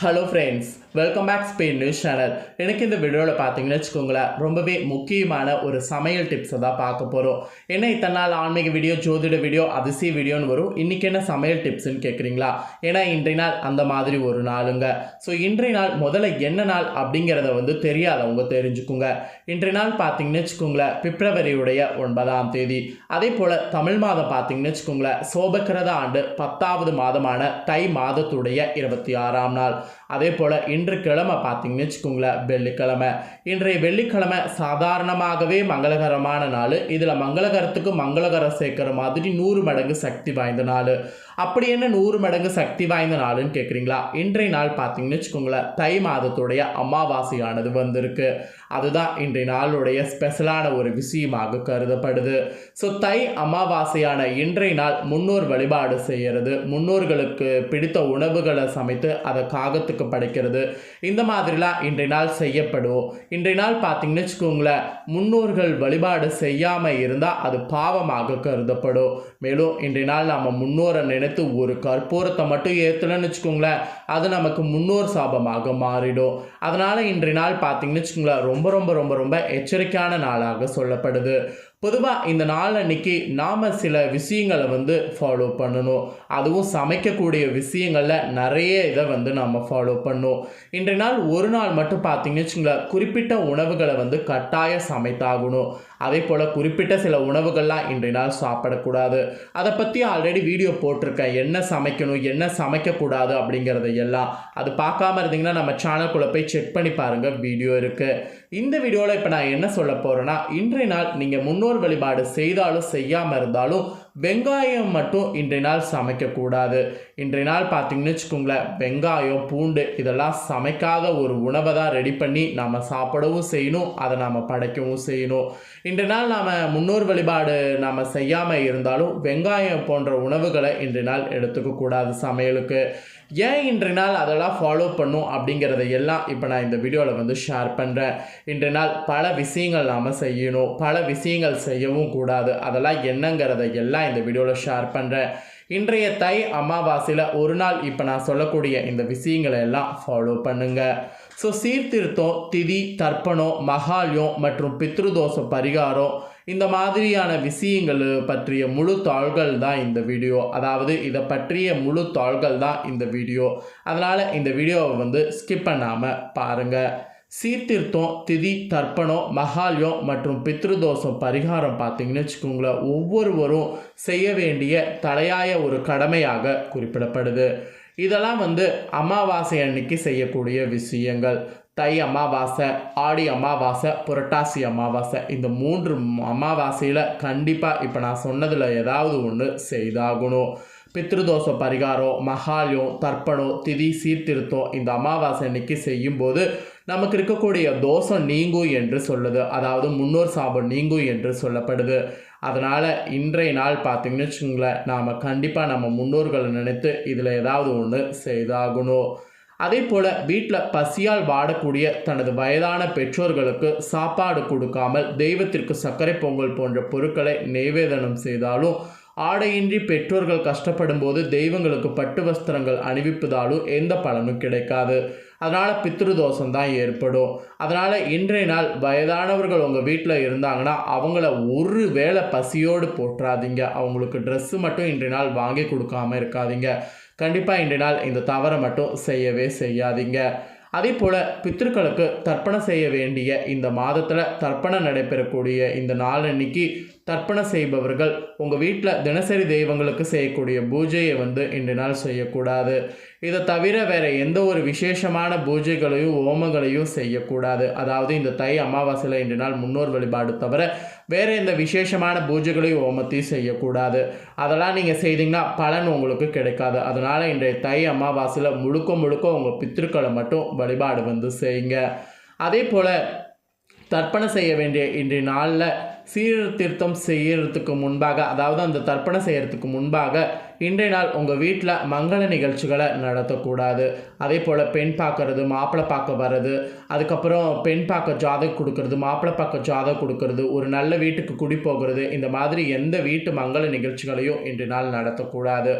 Hello friends welcome back Spain news channel எனக்கு இந்த வீடியோவில் பார்த்தீங்கன்னு வச்சுக்கோங்களேன் ரொம்பவே முக்கியமான ஒரு சமையல் டிப்ஸை தான் பார்க்க போகிறோம் என்ன இத்தனை நாள் ஆன்மீக வீடியோ ஜோதிட வீடியோ அதிசய வீடியோன்னு வரும்? இன்றைக்கி என்ன சமையல் டிப்ஸ்னு கேட்குறீங்களா ஏன்னா இன்றைய நாள் அந்த மாதிரி ஒரு நாளுங்க. ஸோ இன்றைய நாள் முதல்ல என்ன நாள் அப்படிங்கிறத வந்து தெரியாதவங்க தெரிஞ்சுக்குங்க. இன்றைய நாள் பார்த்தீங்கன்னு வச்சுக்கோங்களேன் பிப்ரவரியுடைய ஒன்பதாம் தேதி. அதே போல் தமிழ் மாதம் பார்த்தீங்கன்னு வச்சுக்கோங்களேன் சோபக்கிரத ஆண்டு பத்தாவது மாதமான தை மாதத்துடைய இருபத்தி ஆறாம் நாள். அதே போல் இன்று கிழமை பார்த்தீங்கன்னு வச்சுக்கோங்களேன் வெள்ளிக்கிழமை. இன்றைய வெள்ளிக்கிழமை சாதாரணமாகவே மங்களகரமான நாள். இதில் மங்களகரத்துக்கு மங்களகரம் சேர்க்குற மாதிரி நூறு மடங்கு சக்தி வாய்ந்த நாள். அப்படி என்ன நூறு மடங்கு சக்தி வாய்ந்த நாளுன்னு கேட்குறீங்களா இன்றைய நாள் பார்த்தீங்கன்னு வச்சுக்கோங்களேன் தை மாதத்துடைய அமாவாசையானது வந்திருக்கு. அதுதான் இன்றைய நாளுடைய ஸ்பெஷலான ஒரு விஷயமாக கருதப்படுது. ஸோ தை அமாவாசையான இன்றைய நாள் முன்னோர் வழிபாடு செய்கிறது. முன்னோர்களுக்கு பிடித்த உணவுகளை சமைத்து அதை காகத்துக்கு படைக்கிறது. இந்த மாதிரிலாம் இன்றைய நாள் செய்யப்படும் இன்றைய நாள் பார்த்தீங்கன்னு வச்சுக்கோங்களேன் முன்னோர்கள் வழிபாடு செய்யாமல் இருந்தால் அது பாவமாக கருதப்படும். மேலும் இன்றைய நாள் நம்ம முன்னோரை நினைத்து ஒரு கற்பூரத்தை மட்டும் ஏற்றலன்னு வச்சுக்கோங்களேன் அது நமக்கு முன்னோர் சாபமாக மாறிடும். அதனால் இன்றைய நாள் பார்த்தீங்கன்னு வச்சுக்கோங்களேன் ரொம்ப ரொம்ப ரொம்ப ரொம்ப எச்சரிக்கையான நாளாக சொல்லப்படுது. பொதுவாக இந்த நாள் அன்னைக்கு நாம் சில விஷயங்களை வந்து ஃபாலோ பண்ணணும். அதுவும் சமைக்கக்கூடிய விஷயங்களில் நிறைய இதை வந்து நம்ம ஃபாலோ பண்ணணும் இன்றைய நாள் ஒரு நாள் மட்டும் பார்த்தீங்கன்னு வச்சுங்களேன் குறிப்பிட்ட உணவுகளை வந்து கட்டாயம் சமைத்தாகணும். அதே போல் குறிப்பிட்ட சில உணவுகள்லாம் இன்றைய நாள் சாப்பிடக்கூடாது. அதை பற்றி ஆல்ரெடி வீடியோ போட்டிருக்கேன். என்ன சமைக்கணும் என்ன சமைக்கக்கூடாது அப்படிங்கிறத எல்லாம். அது பார்க்காம இருந்தீங்கன்னா நம்ம சேனல்குள்ளே போய் செக் பண்ணி பாருங்கள் வீடியோ இருக்குது இந்த வீடியோவில் இப்போ நான் என்ன சொல்ல போகிறேன்னா இன்றைய நாள் நீங்கள் முன்னோர் வழிபாடு செய்தாலும் செய்யாமல் இருந்தாலும் வெங்காயம் மட்டும் இன்றைய நாள் சமைக்கக்கூடாது. இன்றைய நாள் பார்த்தீங்கன்னு வச்சுக்கோங்களேன் வெங்காயம் பூண்டு இதெல்லாம் சமைக்காத ஒரு உணவை தான் ரெடி பண்ணி நாம் சாப்பிடவும் செய்யணும் அதை நாம் படைக்கவும் செய்யணும். இன்றைய நாள் நாம் முன்னோர் வழிபாடு நாம் செய்யாமல் இருந்தாலும் வெங்காயம் போன்ற உணவுகளை இன்றைய நாள் எடுத்துக்கக்கூடாது சமையலுக்கு. ஏன் இன்றைய நாள் அதெல்லாம் ஃபாலோ பண்ணும் அப்படிங்கிறத எல்லாம் இப்போ நான் இந்த வீடியோவில் வந்து ஷேர் பண்ணுறேன் இன்றைய நாள் பல விஷயங்கள் நாம் செய்யணும் பல விஷயங்கள் செய்யவும் கூடாது. அதெல்லாம் என்னங்கிறத எல்லாம் இந்த வீடியோவில் ஷேர் பண்ணுறேன் இன்றைய தை அமாவாசையில் ஒரு நாள் இப்போ நான் சொல்லக்கூடிய இந்த விஷயங்களை எல்லாம் ஃபாலோ பண்ணுங்கள் ஸோ சீர்திருத்தம் திதி தர்ப்பணம் மகாலியம் மற்றும் பித்ருதோஷ பரிகாரம் இந்த மாதிரியான விஷயங்கள் பற்றிய முழு தாள்கள் தான் இந்த வீடியோ. அதாவது இதை பற்றிய முழு தாள்கள் தான் இந்த வீடியோ. அதனால் இந்த வீடியோவை வந்து ஸ்கிப் பண்ணாமல் பாருங்கள் சீர்திருத்தம் திதி தர்ப்பணம் மகால்யம் மற்றும் பித்ருதோஷம் பரிகாரம் பார்த்தீங்கன்னு வச்சுக்கோங்களேன் ஒவ்வொருவரும் செய்ய வேண்டிய தலையாய ஒரு கடமையாக குறிப்பிடப்படுது. இதெல்லாம் வந்து அமாவாசை அன்னைக்கு செய்யக்கூடிய விஷயங்கள். தை அமாவாசை ஆடி அமாவாசை புரட்டாசி அமாவாசை இந்த மூன்று அமாவாசையில் கண்டிப்பாக இப்போ நான் சொன்னதில் ஏதாவது ஒன்று செய்தாகணும். பித்ருதோஷ பரிகாரம் மகாலயம் தர்ப்பணம் திதி சீர்திருத்தம் இந்த அமாவாசை அன்னைக்கு செய்யும்போது நமக்கு இருக்கக்கூடிய தோஷம் நீங்கும் என்று சொல்லுது. அதாவது முன்னோர் சாபம் நீங்கும் என்று சொல்லப்படுது. அதனால் இன்றைய நாள் பார்த்திங்கன்னு வச்சுங்களேன் நாம் கண்டிப்பாக நம்ம முன்னோர்களை நினைத்து இதில் ஏதாவது ஒன்று செய்தாகணும். அதே போல் வீட்டில் பசியால் வாடக்கூடிய தனது வயதான பெற்றோர்களுக்கு சாப்பாடு கொடுக்காமல் தெய்வத்திற்கு சர்க்கரை பொங்கல் போன்ற பொருட்களை நெய்வேதனம் செய்தாலும் ஆடையின்றி பெற்றோர்கள் கஷ்டப்படும் போது தெய்வங்களுக்கு பட்டு வஸ்திரங்கள் அணிவிப்பதாலும் எந்த பலனும் கிடைக்காது. அதனால் பித்ருதோஷம் தான் ஏற்படும். அதனால் இன்றைய நாள் வயதானவர்கள் உங்கள் வீட்டில் இருந்தாங்கன்னா அவங்கள ஒரு வேளை பசியோடு போட்டுறாதீங்க அவங்களுக்கு ட்ரெஸ்ஸு மட்டும் இன்றைய நாள் வாங்கி கொடுக்காம இருக்காதீங்க. கண்டிப்பாக இன்றைய நாள் இந்த தவறை மட்டும் செய்யவே செய்யாதீங்க. அதே போல் பித்திருக்களுக்கு தர்ப்பணம் செய்ய வேண்டிய இந்த மாதத்தில் தர்ப்பணம் நடைபெறக்கூடிய இந்த நாள் அன்னைக்கு தர்ப்பணம் செய்பவர்கள் உங்கள் வீட்டில் தினசரி தெய்வங்களுக்கு செய்யக்கூடிய பூஜையை வந்து இன்று நாள் செய்யக்கூடாது. இதை தவிர வேறு எந்த ஒரு விசேஷமான பூஜைகளையும் ஓமங்களையும் செய்யக்கூடாது. அதாவது இந்த தை அமாவாசையில் இன்று நாள் முன்னோர் வழிபாடு தவிர வேறு எந்த விசேஷமான பூஜைகளையும் ஓமத்தையும் செய்யக்கூடாது. அதெல்லாம் நீங்கள் செய்தீங்கன்னா பலன் உங்களுக்கு கிடைக்காது. அதனால் இன்றைய தை அமாவாசையில் முழுக்க முழுக்க உங்கள் பித்திருக்களை மட்டும் வழிபாடு வந்து செய்யுங்க. அதே போல் தர்ப்பணம் செய்ய வேண்டிய இன்றைய நாளில் சீர்திருத்தம் செய்யறதுக்கு முன்பாக அதாவது அந்த தர்ப்பணம் செய்யறதுக்கு முன்பாக இன்றைய நாள் உங்கள் வீட்டில் மங்கள நிகழ்ச்சிகளை நடத்தக்கூடாது. அதே போல் பெண் பார்க்கறது மாப்பிள்ளை பார்க்க வர்றது அதுக்கப்புறம் பெண் பார்க்க ஜாதகம் கொடுக்கறது மாப்பிள்ளை பார்க்க ஜாதகம் கொடுக்கறது ஒரு நல்ல வீட்டுக்கு குடி போகிறது இந்த மாதிரி எந்த வீட்டு மங்கள நிகழ்ச்சிகளையும் இன்றைய நாள் நடத்தக்கூடாது.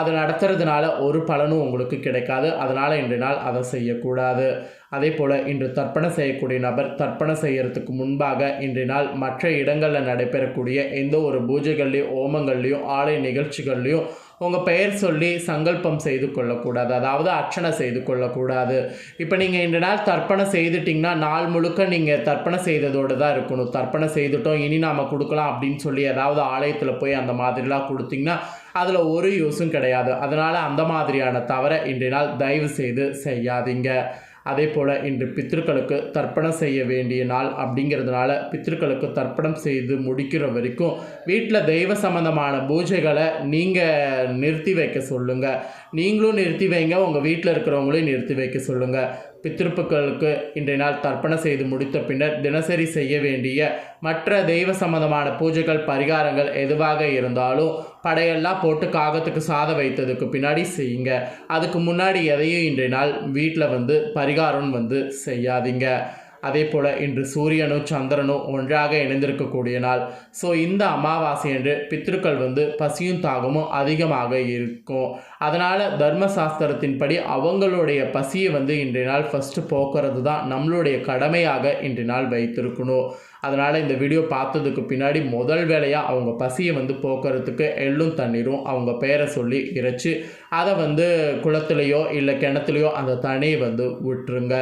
அது நடத்துறதுனால ஒரு பலனும் உங்களுக்கு கிடைக்காது. அதனால் இன்றைய நாள் அதை செய்யக்கூடாது. அதே போல் இன்று தர்ப்பணம் செய்யக்கூடிய நபர் தர்ப்பணம் செய்யறதுக்கு முன்பாக இன்றைய நாள் மற்ற இடங்களில் நடைபெறக்கூடிய எந்த ஒரு பூஜைகள்லையும் ஓமங்கள்லையும் ஆலய நிகழ்ச்சிகள்லையும் உங்கள் பெயர் சொல்லி சங்கல்பம் செய்து கொள்ளக்கூடாது. அதாவது அர்ச்சனை செய்து கொள்ளக்கூடாது. இப்போ நீங்கள் இன்று நாள் தர்ப்பணம் செய்துட்டிங்கன்னா நாள் முழுக்க நீங்கள் தர்ப்பணம் செய்ததோடு தான் இருக்கணும். தர்ப்பணம் செய்துட்டோம் இனி நாம் கொடுக்கலாம் அப்படின்னு சொல்லி ஏதாவது ஆலயத்தில் போய் அந்த மாதிரிலாம் கொடுத்தீங்கன்னா அதில் ஒரு யூஸும் கிடையாது. அதனால் அந்த மாதிரியான தவறை இன்றைய நாள் தயவு செய்து செய்யாதீங்க. அதே போல் இன்று பித்திருக்களுக்கு தர்ப்பணம் செய்ய வேண்டிய நாள் அப்படிங்கிறதுனால பித்திருக்களுக்கு தர்ப்பணம் செய்து முடிக்கிற வரைக்கும் வீட்டில் தெய்வ சம்பந்தமான பூஜைகளை நீங்கள் நிறுத்தி வைக்க சொல்லுங்கள் நீங்களும் நிறுத்தி வைங்க உங்கள் வீட்டில் இருக்கிறவங்களையும் நிறுத்தி வைக்க சொல்லுங்கள் பித்திருப்புக்களுக்கு இன்றைய நாள் தர்ப்பணம் செய்து முடித்த பின்னர் தினசரி செய்ய வேண்டிய மற்ற தெய்வ சம்பந்தமான பூஜைகள் பரிகாரங்கள் எதுவாக இருந்தாலும் படையெல்லாம் போட்டு காகத்துக்கு சாதம் வைத்ததுக்கு பின்னாடி செய்யுங்க. அதுக்கு முன்னாடி எதையும் இன்றைய நாள் வீட்டில் வந்து பரிகாரம் வந்து செய்யாதீங்க. அதே போல் இன்று சூரியனும் சந்திரனும் ஒன்றாக இணைந்திருக்கக்கூடிய நாள். ஸோ இந்த அமாவாசை என்று பித்ருக்கள் வந்து பசியும் தாகமும் அதிகமாக இருக்கும். அதனால் தர்மசாஸ்திரத்தின்படி அவங்களுடைய பசியை வந்து இன்றைய நாள் ஃபஸ்ட்டு போக்குறது தான் நம்மளுடைய கடமையாக இன்றைய நாள் வைத்திருக்கணும். அதனால் இந்த வீடியோ பார்த்ததுக்கு பின்னாடி முதல் வேலையாக அவங்க பசியை வந்து போக்குறதுக்கு எள்ளும் தண்ணீரும் அவங்க பேரை சொல்லி இறைச்சி அதை வந்து குளத்துலேயோ இல்லை கிணத்துலையோ அந்த தண்ணியை வந்து விட்டுருங்க.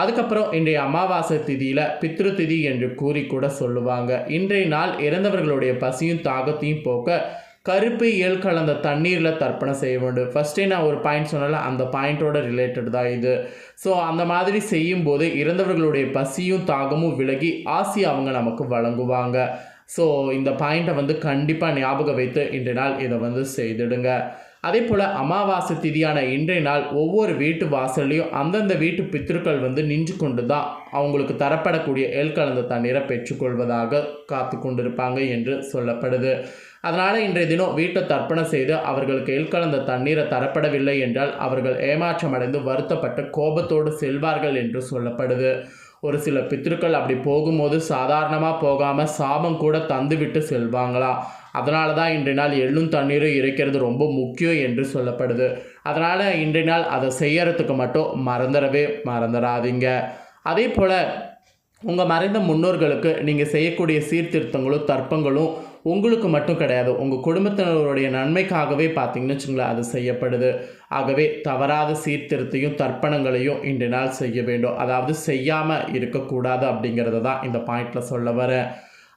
அதுக்கப்புறம் இன்றைய அமாவாசை திதியில் பித்ரு திதி என்று கூறி கூட சொல்லுவாங்க. இன்றைய நாள் இறந்தவர்களுடைய பசியும் தாகத்தையும் போக்க கருப்பு இயல் கலந்த தண்ணீரில் தர்ப்பணம் செய்ய வேண்டும். ஃபஸ்ட்டே நான் ஒரு பாயிண்ட் சொன்னால அந்த பாயிண்ட்டோட ரிலேட்டட் தான் இது. ஸோ அந்த மாதிரி செய்யும்போது இறந்தவர்களுடைய பசியும் தாகமும் விலகி ஆசி அவங்க நமக்கு வழங்குவாங்க. ஸோ இந்த பாயிண்ட்டை வந்து கண்டிப்பாக ஞாபகம் வைத்து இன்றைய நாள் இதை வந்து செய்திடுங்க. அதே போல் அமாவாசை திதியான இன்றைய நாள் ஒவ்வொரு வீட்டு வாசல்லையும் அந்தந்த வீட்டு பித்திருக்கள் வந்து நின்று கொண்டு தான் அவங்களுக்கு தரப்படக்கூடிய எல் கலந்த தண்ணீரை பெற்றுக்கொள்வதாக காத்து கொண்டிருப்பாங்க என்று சொல்லப்படுது. அதனால் இன்றைய தினம் வீட்டை தர்ப்பணம் செய்து அவர்களுக்கு எல் கலந்த தண்ணீரை தரப்படவில்லை என்றால் அவர்கள் ஏமாற்றம் அடைந்து வருத்தப்பட்டு கோபத்தோடு செல்வார்கள் என்று சொல்லப்படுது. ஒரு சில பித்திருக்கள் அப்படி போகும்போது சாதாரணமாக போகாமல் சாபம் கூட தந்துவிட்டு செல்வாங்களாம். அதனால தான் இன்றைய நாள் எள்ளும் தண்ணீரும் இறைக்கிறது ரொம்ப முக்கியம் என்று சொல்லப்படுது. அதனால் இன்றைய நாள் அதை செய்யறதுக்கு மட்டும் மறந்துடவே மறந்துடாதீங்க. அதே போல் உங்கள் மறைந்த முன்னோர்களுக்கு நீங்கள் செய்யக்கூடிய சீர்திருத்தங்களும் தர்ப்பங்களும் உங்களுக்கு மட்டும் கிடையாது. உங்கள் குடும்பத்தினருடைய நன்மைக்காகவே பார்த்தீங்கன்னு வச்சுங்களேன் அது செய்யப்படுது. ஆகவே தவறாத சீர்திருத்தையும் தர்ப்பணங்களையும் இன்றைய நாள் செய்ய வேண்டும். அதாவது செய்யாமல் இருக்கக்கூடாது அப்படிங்கிறத தான் இந்த பாயிண்டில் சொல்ல வரேன்.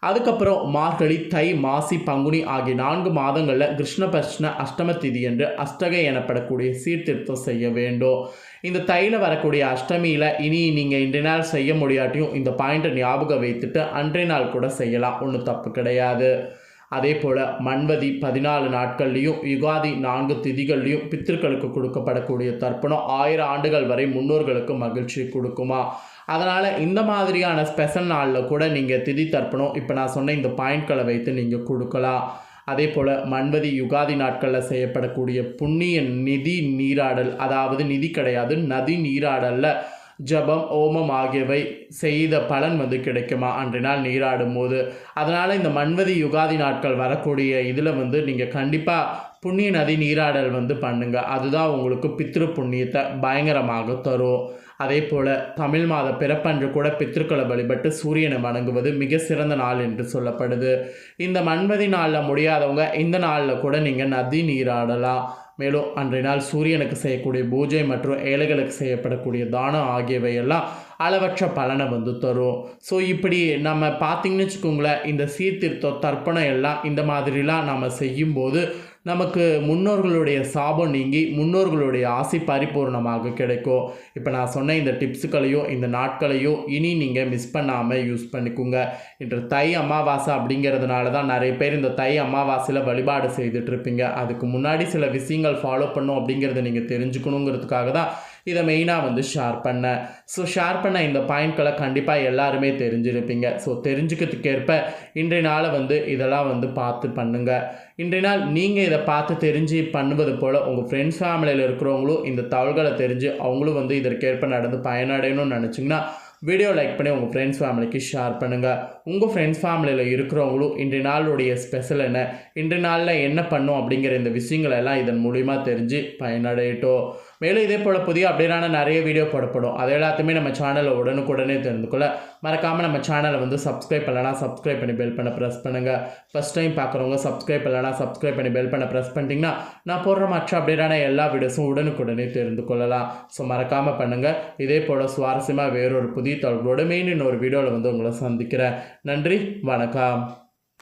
அதுக்கப்புறம் மார்கழி தை மாசி பங்குனி ஆகிய நான்கு மாதங்களில் கிருஷ்ணபட்சண அஷ்டம திதி என்று அஷ்டகை எனப்படக்கூடிய சீர்திருத்தம் செய்ய வேண்டும். இந்த தையில் வரக்கூடிய அஷ்டமியில் இனி நீங்கள் இன்றைய நாள் செய்ய முடியாட்டியும் இந்த பாயிண்ட்டை ஞாபகம் வைத்துட்டு அன்றைய நாள் கூட செய்யலாம். ஒன்றும் தப்பு கிடையாது. அதே போல் மன்வதி பதினாலு நாட்கள்லேயும் யுகாதி நான்கு திதிகள்லையும் பித்திருக்களுக்கு கொடுக்கப்படக்கூடிய தர்ப்பணம் ஆயிரம் ஆண்டுகள் வரை முன்னோர்களுக்கு மகிழ்ச்சி கொடுக்குமா? அதனால் இந்த மாதிரியான ஸ்பெஷல் நாளில் கூட நீங்கள் திதி தர்ப்பணம் இப்போ நான் சொன்ன இந்த பாயிண்ட்களை வைத்து நீங்கள் கொடுக்கலாம். அதே போல் மன்வதி யுகாதி நாட்களில் செய்யப்படக்கூடிய புண்ணிய நிதி நீராடல் அதாவது நிதி கிடையாது நதி நீராடலில் ஜபம் ஓமம் ஆகியவை செய்த பலன் வந்து கிடைக்குமா? அன்றைய நாள் நீராடும் போது அதனால் இந்த மன்வதி யுகாதி நாட்கள் வரக்கூடிய இதில் வந்து நீங்கள் கண்டிப்பாக புண்ணிய நதி நீராடல் வந்து பண்ணுங்கள் அதுதான் உங்களுக்கு பித்ரு புண்ணியத்தை பயங்கரமாக தரும். அதே போல் தமிழ் மாத பிறப்பன்று கூட பித்திருக்களை வழிபட்டு சூரியனை வணங்குவது மிக சிறந்த நாள் என்று சொல்லப்படுது. இந்த மண்பதி நாளில் முடியாதவங்க இந்த நாளில் கூட நீங்கள் நதி நீராடலாம். மேலும் அன்றைய நாள் சூரியனுக்கு செய்யக்கூடிய பூஜை மற்றும் ஏழைகளுக்கு செய்யப்படக்கூடிய தானம் ஆகியவையெல்லாம் அளவற்ற பலனை வந்து தரும். ஸோ இப்படி நம்ம பார்த்திங்கன்னு வச்சுக்கோங்களேன் இந்த சீர்திருத்தம் தர்ப்பணம் எல்லாம் இந்த மாதிரிலாம் நம்ம செய்யும்போது நமக்கு முன்னோர்களுடைய சாபம் நீங்கி முன்னோர்களுடைய ஆசை பரிபூர்ணமாக கிடைக்கும். இப்போ நான் சொன்ன இந்த டிப்ஸுகளையும் இந்த நாட்களையும் இனி நீங்கள் மிஸ் பண்ணாமல் யூஸ் பண்ணிக்கோங்க. இன்று தை அமாவாசை அப்படிங்கிறதுனால தான் நிறைய பேர் இந்த தை அமாவாசையில் வழிபாடு செய்துட்ருப்பீங்க அதுக்கு முன்னாடி சில விஷயங்கள் ஃபாலோ பண்ணும் அப்படிங்கிறத நீங்கள் தெரிஞ்சுக்கணுங்கிறதுக்காக தான் இதை மெயினாக வந்து ஷேர் பண்ணேன் ஸோ ஷேர் பண்ண இந்த பாயிண்ட்களை கண்டிப்பாக எல்லாருமே தெரிஞ்சிருப்பீங்க. ஸோ தெரிஞ்சுக்கிறதுக்கேற்ப இன்றைய நாளை வந்து இதெல்லாம் வந்து பார்த்து பண்ணுங்கள் இன்றைய நாள் நீங்கள் இதை பார்த்து தெரிஞ்சு பண்ணுவது போல் உங்கள் ஃப்ரெண்ட்ஸ் ஃபேமிலியில் இருக்கிறவங்களும் இந்த தகவல்களை தெரிஞ்சு அவங்களும் வந்து இதற்கேற்ப நடந்து பயனடையணும்னு நினச்சிங்கன்னா வீடியோ லைக் பண்ணி உங்கள் ஃப்ரெண்ட்ஸ் ஃபேமிலிக்கு ஷேர் பண்ணுங்கள் உங்கள் ஃப்ரெண்ட்ஸ் ஃபேமிலியில் இருக்கிறவங்களும் இன்றைய நாளுடைய ஸ்பெஷல் என்ன? இன்றைய நாளில் என்ன பண்ணும் அப்படிங்கிற இந்த விஷயங்களெல்லாம் இதன் மூலிமா தெரிஞ்சு பயனடையட்டும். மேலும் இதே போல் புதிய அப்படின்னா நிறைய வீடியோ போடப்படும். அது எல்லாத்தையுமே நம்ம சேனலில் உடனுக்குடனே தெரிந்து கொள்ள மறக்காமல் நம்ம சேனலை வந்து சப்ஸ்கிரைப் பண்ணலாம் சப்ஸ்கிரைப் பண்ணி பெல் பண்ண ப்ரெஸ் பண்ணுங்கள் ஃபஸ்ட் டைம் பார்க்குறவங்க சப்ஸ்கிரைப் பண்ணலாம் சப்ஸ்கிரைப் பண்ணி பெல் பண்ண ப்ரெஸ் பண்ணிட்டீங்கன்னா நான் போடுற மற்ற அப்படின்னா எல்லா வீடியோஸும் உடனுக்குடனே தெரிந்து கொள்ளலாம். ஸோ மறக்காமல் பண்ணுங்கள் இதே போல் சுவாரஸ்யமாக வேறொரு புதிய தகவலோட மெயின் இன்னொரு வீடியோவில் வந்து உங்களை சந்திக்கிறேன். நன்றி வணக்கம்.